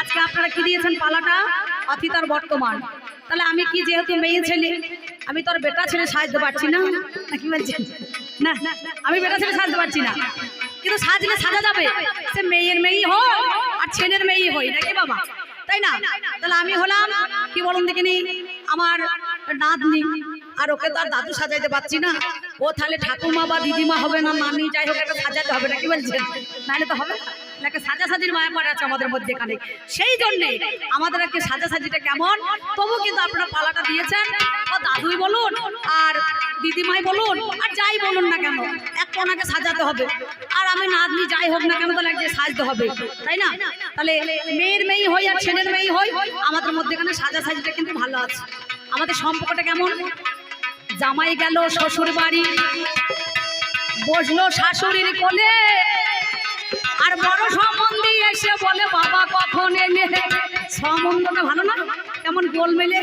আজকে আপনারা কি দিয়েছেন পালাটা? অতীত আর বর্তমান। তাহলে আমি কি যেহেতু মেয়ে ছেলে, আমি তো আর বেটা ছেলে সাজতে পারছি না। কি বলছেন? না আমি বেটা ছেলে সাজতে পারছি না। কিন্তু সাজলে সাজা যাবে। সে মেয়ের মেয়েই হয় আর ছেলের মেয়েই হই নাকি বাবা? তাই না? তাহলে আমি হলাম, কি বলুন দেখিনি আমার নাতনি। আর ওকে তো আর দাদু সাজাইতে পারছি না। ও তাহলে ঠাকুমা বা দিদিমা হবে না নানি যাই হোক একটা সাজাতে হবে না, কি বলছেন নাহলে তো হবে না। নাকি সাজাসাজির মায়া পড়ে আছে আমাদের মধ্যে এখানে। সেই জন্যে আমাদের আজকে সাজাসাজিটা কেমন? তবু কিন্তু আপনারা পালাটা দিয়েছেন। ও দাদুই বলুন, আর দিদিমাই বলুন, আর যাই বলুন না কেন, এক ওনাকে সাজাতে হবে। আর আমি নাতনি যাই হোক না কেন, তাহলে একদিন সাজতে হবে। তাই না? তাহলে মেয়ের মেয়ে হই আর ছেলের মেয়ে হই, আমাদের মধ্যে এখানে সাজাসাজিটা কিন্তু ভালো আছে। আমাদের সম্পর্কটা কেমন? জামাই গেল শ্বশুর বাড়ি বসল শাশুড়ির কোলে। আর বড় সম্বন্ধী এসে বলে, বাবা কখন এলে? সম্বন্ধটা ভালো না? কেমন গোল মেলে?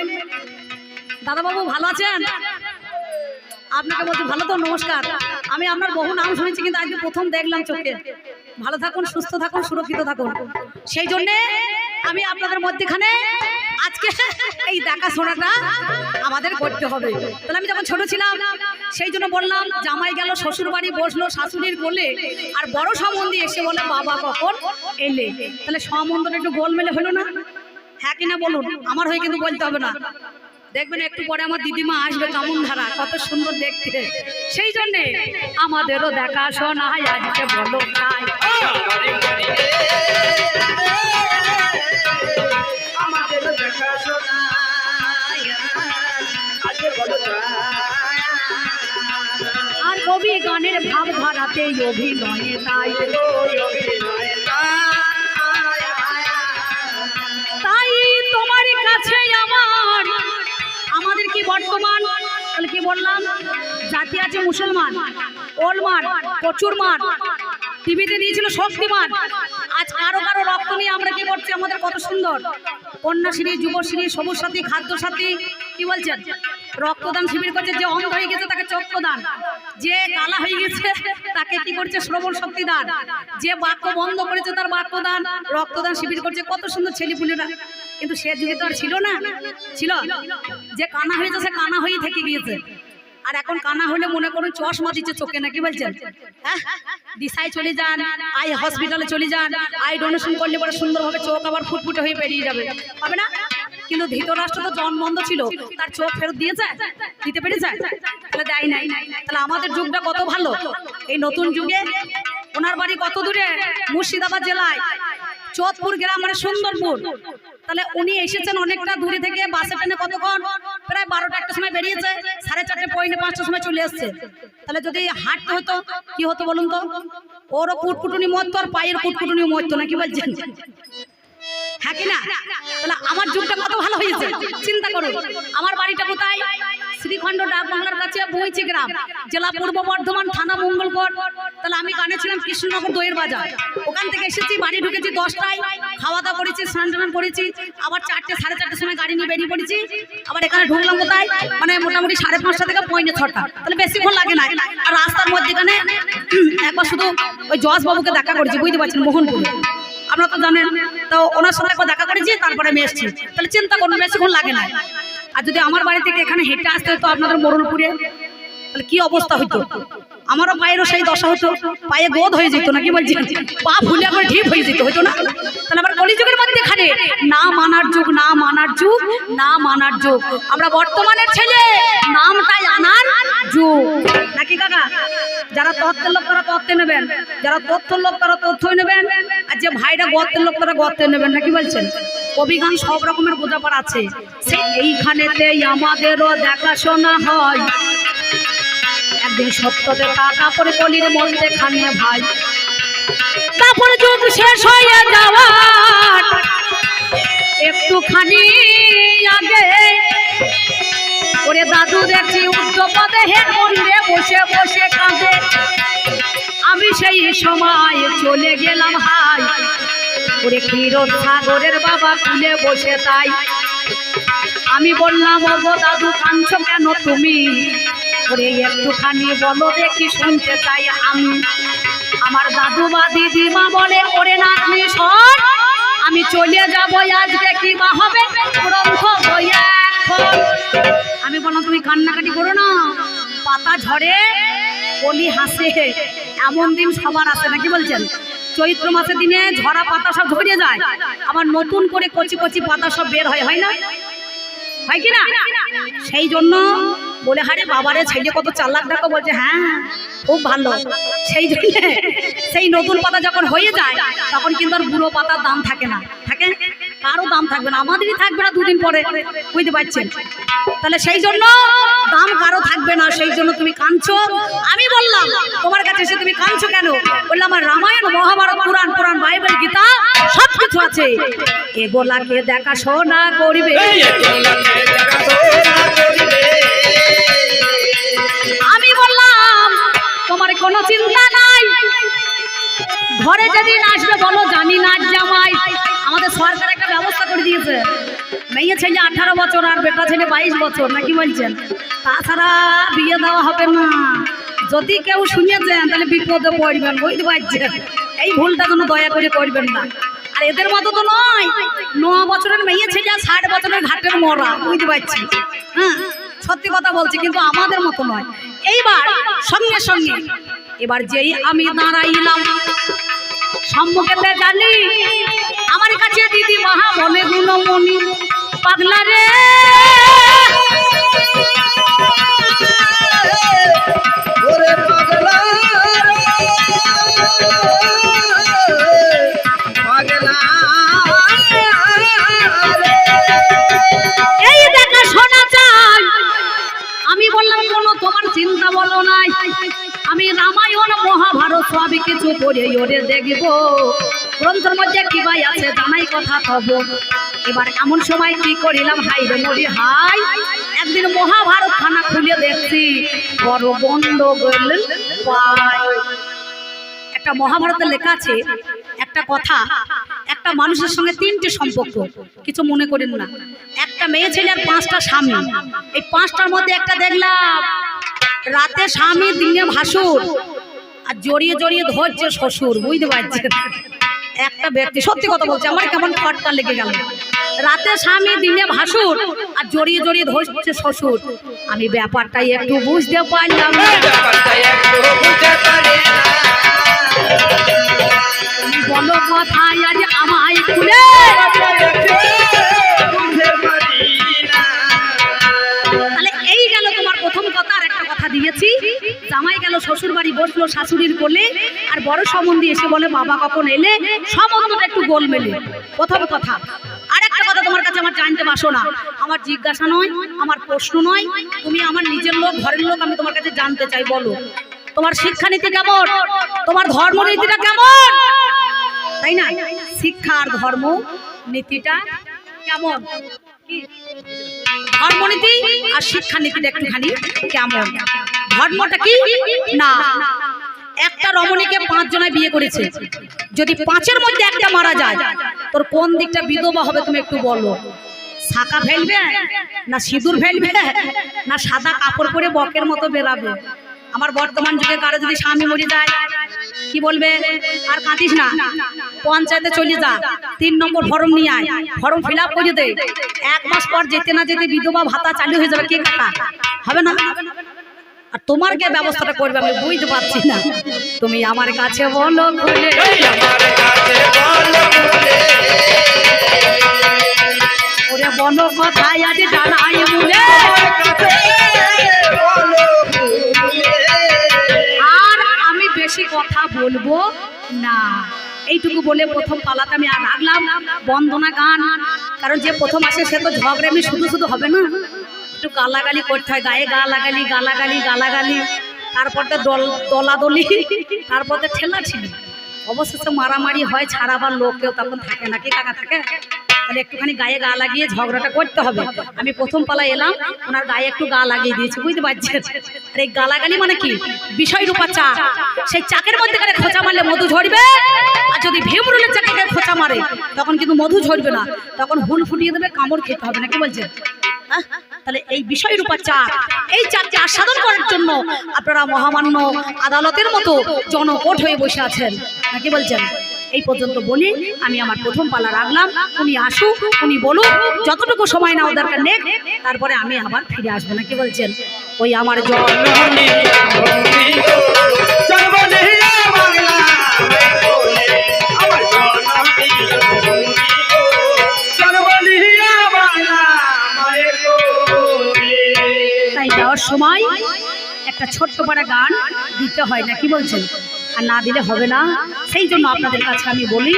দাদাবাবু ভালো আছেন? আপনাকে বলছি ভালো তো, নমস্কার। আমি আপনার বহু নাম শুনেছি, কিন্তু আজকে প্রথম দেখলাম চোখে। ভালো থাকুন, সুস্থ থাকুন, সুরক্ষিত থাকুন। সেই জন্যে আমি আপনাদের মধ্যেখানে আজকে এই দেখাশোনাটা আমাদের করতে হবে। তাহলে আমি যখন ছোট ছিলাম, সেই জন্য বললাম, জামাই গেল শ্বশুর বাড়ি বসল, শাশুড়ির কোলে, আর বড় সম্বন্ধী এসে বলে, বাবা কখন এলে? তাহলে সম্বন্ধটা একটু গোলমেলে হলো না? হ্যাঁ কিনা বলুন, আমার হয়ে কিন্তু বলতে হবে না। দেখবেন একটু পরে আমার দিদিমা আসবে কামুন ধারা কত সুন্দর দেখতে। সেই জন্যে আমাদেরও দেখাশোনা আজকে বলো তাই। দেখাশোনা আর কবি গানের ভাব ধারাতে অভিনয়ে তাই তাই তোমার কাছে আমার। আমাদের কি বর্তমান? কি বললাম? জাতি আছে মুসলমান ওলমান প্রচুর মান টিভিতে দিয়েছিল শক্তিমান। আজ কারও কারও রক্ত নিয়ে আমরা কি করছি? আমাদের কত সুন্দর। কন্যাশ্রী, যুবশ্রী সবুজ সাথী খাদ্য সাথী কি বলছেন? রক্তদান শিবির করছে, যে অন্ধ হয়ে গেছে তাকে চক্ষুদান। যে কালা হয়ে গেছে তাকে কি করছে? শ্রবণ শক্তি দান যে বাক্য বন্ধ করেছে তার বাক্য দান রক্তদান শিবির করছে, কত সুন্দর ছেলেপুলেরা। কিন্তু সে যুগে তো আর ছিল না। ছিল। যে কানা হয়েছে, সে কানা হয়েই থেকে গিয়েছে। আর এখন কানা হলে মনে করুন চশমা দিচ্ছে চোখে নাকি বলছেন? হ্যাঁ? দিশায় চলে যান আই হসপিটালে চলে যান আই ডোনেশন করলে পরে সুন্দরভাবে চোখ আবার ফুটফুটে হয়ে বেরিয়ে যাবে। হবে না? কিন্তু ধৃতরাষ্ট্র তো জন বন্ধ ছিল, তার চোখ ফেরত দিয়েছে? দিতে পেরেছে? তাহলে দেয় নাই। তাহলে আমাদের যুগটা কত ভালো? এই নতুন যুগে ওনার বাড়ি কত দূরে? মুর্শিদাবাদ জেলায়। চোধপুর গ্রাম মানে সুন্দরপুর তাহলে উনি এসেছেন অনেকটা দূরে থেকে, বাসে, ট্রেনে কতক্ষণ? প্রায় বারোটা একটা সময় বেরিয়েছে, সাড়ে চারটে পয়নে পাঁচটার সময় চলে এসছে। তাহলে যদি হাঁটতে হতো, কি হতো বলুন তো? ওরও কুটকুটুনি মরতো আর পায়ের কুটকুটুনি মরতো না কি বলছেন? হ্যাঁ কি না? তাহলে আমার যুগটা কত ভালো হয়েছে, চিন্তা করুন। আমার বাড়িটা কোথায়? শ্রীখণ্ড ডাক বাংলার বইচি গ্রাম জেলা পূর্ব বর্ধমান থানা মঙ্গলকোট তাহলে আমি গানে ছিলাম কৃষ্ণনগর দইয়ের বাজার। ওখান থেকে এসেছি, বাড়ি ঢুকেছি দশটায়। খাওয়া দাওয়া করেছি, স্নান টান করেছি। আবার চারটে, সাড়ে চারটের সময় গাড়ি নিয়ে বেরিয়ে পড়েছি। আবার এখানে ঢুকলাম কোথায়? মানে মোটামুটি সাড়ে পাঁচটা থেকে পৌনে ছটা। তাহলে বেশিক্ষণ লাগে না আর রাস্তার মধ্যে এখানে একবার শুধু ওই জজ বাবুকে দেখা করেছি, বুঝতে পারছেন, মোহনপুরে। আপনারা তো জানেন, তো ওনার সাথে একবার দেখা করেছি, তারপরে আমি এসেছি। তাহলে চিন্তা করুন বেশিক্ষণ লাগে না আর যদি আমার বাড়ি থেকে এখানে হেঁটে আসতে হতো আপনাদের মোড়লপুরে কি অবস্থা হইতো? আমারও পায়েরও সেই দশা হতো পায়ে গোদ হয়ে যেত নাকি বলছি? পা ফুলে করে ঢিপ হয়ে যেত, হইতো না? তাহলে আবার কলিযুগের মধ্যে এখানে না মানার যুগ, না মানার যুগ, না মানার যুগ। আমরা বর্তমানের ছেলে নামটাই আনার যুগ। নাকি কাকা? যারা তত্ত্বের লোক তারা তত্ত্বে নেবেন। যারা তথ্যের লোক তারা তথ্যই নেবেন। আর যে ভাইরা গর্তের লোক তারা গর্তে নেবেন, নাকি বলছেন? কবিগান সব রকমের বোঝাপড় আছে। সে এইখানেতেই আমাদেরও দেখাশোনা হয়। একদিন সত্যতে টাকা পরে কলির মধ্যে খানে ভাই। তারপরে যুগ শেষ হয়ে যাওয়ার। একটুখানি আগে। ওরে দাদু দেখছি উচ্চপদে হে মন্দিরে বসে বসে কাঁদে। আমি সেই সময় চলে গেলাম হাই। ওরে ক্ষীরোদ সাগরের বাবা খুলে বসে তাই। আমি বললাম, ওগো দাদু কাঁদছো কেন তুমি? ওরে একটুখানি বলো দেখি শুনতে চাই আমি। আমার দাদু বা দিদিমা বলে, ওরে নাতনি সর আমি চলে যাব আজকে কি বা হবে গ্রন্থ বই এখন। আমি বললাম, তুমি কান্নাকাটি করো না, পাতা ঝরে কলি হাসে, এমন দিন সবার আসে নাকি বলছেন? চৈত্র মাসের দিনে ঝরা পাতা সব ঝরে যায়, আবার নতুন করে কচি কচি পাতা সব বের হয় হয় না? হয় কি না? সেই জন্য বলে হারে বাবারে, ছেলে কত চালাক দেখো, বলছে হ্যাঁ খুব ভালো। সেই জন্য সেই নতুন পাতা যখন হয়ে যায়, তখন কিন্তু আর বুড়ো পাতার দাম থাকে না। থাকে? কারও দাম থাকবে না। আমাদেরই থাকবে না দুদিন পরে। বুঝতে পারছেন? তাহলে সেই জন্য দাম কারও থাকবে না, সেই জন্য তুমি কাঁদছো? আমি বললাম, তোমার কাছে এসে তুমি কাঁদছো কেন? বললাম, আমার রামায়ণ, মহাভারত, পুরাণ পুরাণ, বাইবেল, গীতা সব কিছু আছে এগুলাকে দেখাশোনা করবে? কোনো চিন্তা নাই। ঘরে যেদিন আসবে বলো, জানি না জামাই। আমাদের সরকার একটা ব্যবস্থা করে দিয়েছে। মেয়ে ছেলে আঠারো বছর আর বেটা ছেলে বাইশ বছর, নাকি বলছেন? তাছাড়া বিয়ে দেওয়া হবে না। যদি কেউ শুনেছেন তাহলে বিপদে পড়বেন, বুঝতে পারছেন? এই ভুলটা যেন দয়া করে করবেন না। আর এদের মতো তো নয়। ন বছরের মেয়ে ছেলে আর ষাট বছরের ঘাটের মরা, বুঝতে পারছি হ্যাঁ সত্যি কথা বলছি, কিন্তু আমাদের মতো নয়। এইবার সঙ্গে সঙ্গে এবার যেই আমি দাঁড়াইলাম সম্মুখেতে জানি আমার কাছে দিদি মহা বলে গুণমণি পাগলা রে! পড়ে ওরে দেখব। গ্রন্থের মধ্যে কি ভাই আছে জানাই কথা তব। এবার এমন সময় কি করিলাম? হাই রে মরি, হাই। একদিন মহাভারত খানা খুলে দেখছি, বড় বন্ধ গেলেন একটা মহাভারতে লেখা আছে, একটা কথা, একটা মানুষের সঙ্গে তিনটে সম্পর্ক, কিছু মনে করেন না। একটা মেয়ে ছেলে আর পাঁচটা স্বামী। এই পাঁচটার মধ্যে একটা দেখলাম, রাতে স্বামী, দিনে ভাসুর। আর জড়িয়ে জড়িয়ে ধরছে শ্বশুর, বুঝতে পারছেন? একটা ব্যক্তি, সত্যি কথা বলছে, আমার কেমন খটকা লেগে গেল। রাতে স্বামী দিনে ভাসুর আর জড়িয়ে জড়িয়ে ধরছে শ্বশুর। আমি ব্যাপারটাই একটু বুঝতে পারলাম। শাশুড়ির কোলে আর বড় সম্বন্ধী এসে বলে, বাবা কখন এলে? সম্বন্ধটা একটু গোল মেলে প্রথম কথা। আর একটা কথা তোমার কাছে আমার জানতে বাসো না। আমার জিজ্ঞাসা নয়, আমার প্রশ্ন নয়। তুমি আমার নিজের লোক, ঘরের লোক আমি তোমার কাছে জানতে চাই, বলো। তোমার শিক্ষানীতি কেমন? তোমার ধর্মনীতিটা কেমন? তাই না? শিক্ষা আর ধর্ম নীতিটা কেমন? ধর্মনীতি আর শিক্ষানীতিটা একটুখানি কেমন? ধর্মটা কি? না। একটা রমণীকে পাঁচ জনায় বিয়ে করেছে। যদি পাঁচের মধ্যে একটা মারা যায়, তোর কোন দিকটা বিধবা হবে তুমি একটু বলো। শাখা ফেলবে না সিঁদুর ফেলবে না সাদা কাপড় পরে বকের মতো বেরাবে আমার বর্তমান যুগে কারও যদি স্বামী মরে যায়, কি বলবে? আর কাঁদিস না। পঞ্চায়েতে চলে যা, তিন নম্বর ফর্ম নিয়ে আয়। ফর্ম ফিল আপ করে দে। এক মাস পর যেতে না যেতে বিধবা ভাতা চালু হয়ে যাবে, কে কাকা হবে না? তোমার কে ব্যবস্থাটা করবে আমি বুঝতে পারছি না। তুমি আমার কাছে বলো খুলে। ওরে কথায় বলে। আর আমি বেশি কথা বলব না। এইটুকু বলে প্রথম পালাতে আমি আর রাখলাম। বন্দনা গান। কারণ যে প্রথম আসে সে তো ঝগড়ামি শুধু শুধু হবে না। একটু গালাগালি করতে হয়, গায়ে গালাগালি গালাগালি গালাগালি। তারপর তো দল, দলাদলি, তারপর তো ঠেলা ছিল অবশেষে মারামারি হয়, ছাড়াবার লোক কেউ তখন থাকে না। কি কাকা থাকে? তাহলে একটুখানি গায়ে গা লাগিয়ে ঝগড়াটা করতে হবে। আমি প্রথম পালা এলাম, ওনার গায়ে একটু গা লাগিয়ে দিয়েছি, বুঝতে পারছেন? আর এই গালাগালি মানে কি? বিষয় রূপা চা। সেই চাকের মধ্যে খোঁচা মারলে মধু ঝরবে, আর যদি ভীমরুলের চাকে খোঁচা মারে, তখন কিন্তু মধু ঝরবে না। তখন হুল ফুটিয়ে দেবে, কামড় খেতে হবে না, কি বলছেন? তাহলে এই বিষয় রূপা চা, এই চাকরি আস্বাদন করার জন্য আপনারা মহামান্য আদালতের মতো জনকোট হয়ে বসে আছেন নাকি বলছেন? এই পর্যন্ত বলি, আমি আমার প্রথম পালা রাখলাম। উনি আসুক, উনি বলুক, যতটুকু সময় নেওয়া দরকার নেক, তারপরে আমি আবার ফিরে আসব। না কি বলছেন? ওই আমার। তাই যাওয়ার সময় একটা ছোট্ট পাড়া গান দিতে হয় না কি বলছেন? আর না দিলে হবে না। সেই জন্য আপনাদের কাছে আমি বলি,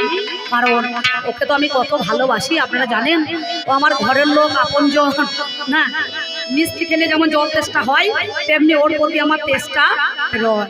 কারণ ওকে তো আমি কত ভালোবাসি, আপনারা জানেন। ও আমার ঘরের লোক, আপনজন। না, মিষ্টি খেলে যেমন জল তেষ্টা হয়, তেমনি ওর প্রতি আমার তেষ্টা রয়।